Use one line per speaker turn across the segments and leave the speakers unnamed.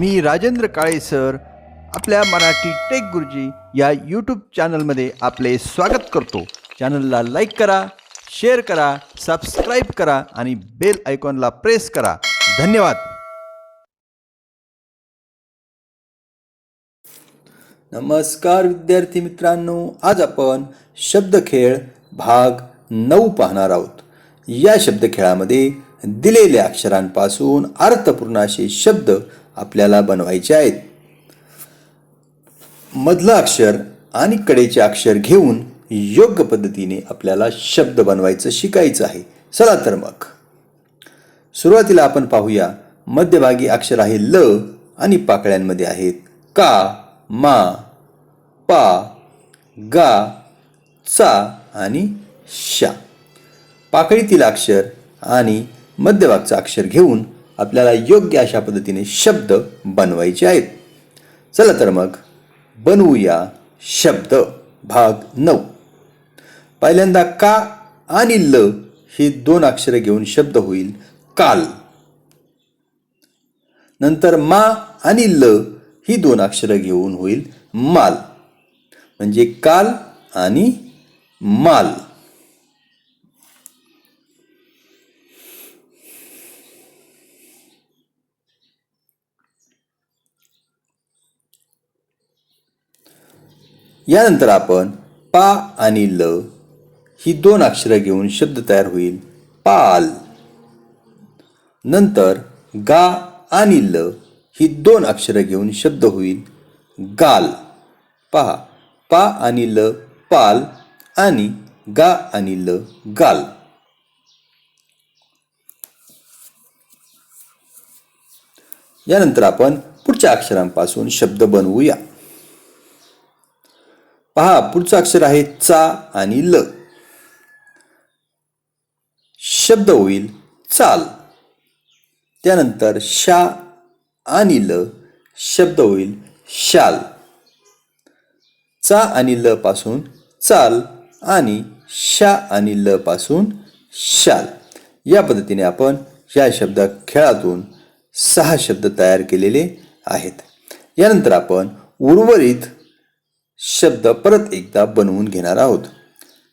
मी Rajendra Kale sir आपल्या Marathi take गुरुजी या यूट्यूब चॅनलमध्ये आपले स्वागत करतो. चॅनलला लाईक करा शेअर करा सबस्क्राईब करा आणि बेल आयकॉनला प्रेस करा. धन्यवाद.
नमस्कार विद्यार्थी मित्रांनो आज आपण शब्दखेळ भाग नऊ पाहणार आहोत. या शब्दखेळामध्ये दिलेल्या अक्षरांपासून अर्थपूर्ण असे शब्द आपल्याला बनवायचे आहेत. मधलं अक्षर आणि कडेचे अक्षर घेऊन योग्य पद्धतीने आपल्याला शब्द बनवायचं शिकायचं आहे. चला तर मग. सुरुवातीला आपण पाहूया मध्यभागी अक्षर आहे ल आणि पाकळ्यांमध्ये आहेत का मा पा गा चा आणि शा. पाकळीतील अक्षर आणि मध्यभागचं अक्षर घेऊन आपल्याला योग्य अशा पद्धतीने शब्द बनवायचे आहेत. चला तर मग बनवूया शब्द भाग नऊ. पहिल्यांदा का आणि ल ही दोन अक्षरं घेऊन शब्द होईल काल. नंतर मा आणि ल ही दोन अक्षरं घेऊन होईल माल. म्हणजे काल आणि माल. यानंतर आपण पा आणि ल ही दोन अक्षरं घेऊन शब्द तयार होईल. पाल. नंतर गा आणि ल ही दोन अक्षरं घेऊन शब्द होईल. गाल. पहा पा आणि ल पाल आणि गा आणि ल गाल. यानंतर आपण पुढच्या अक्षरांपासून शब्द बनवूया. पहा पुढचं अक्षर आहे चा आणि ल. शब्द होईल चाल. त्यानंतर शा आणि ल शब्द होईल शाल. चा आणि ल पासून चाल आणि शा आणि ल पासून शाल. या पद्धतीने आपण या शब्द खेळातून सहा शब्द तयार केलेले आहेत. यानंतर आपण उर्वरित शब्द परत एकदा बनवून घेणार आहोत.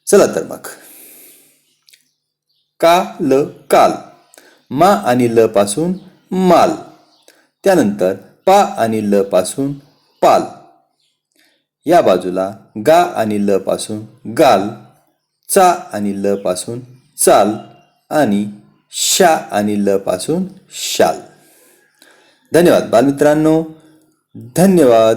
चला तर मग. का ल काल. मा आणि ल पासून माल. त्यानंतर पा आणि ल पासून पाल. या बाजूला गा आणि ल पासून गाल चा आणि ल पासून चाल आणि शा आणि ल पासून शाल. धन्यवाद बालमित्रांनो. धन्यवाद.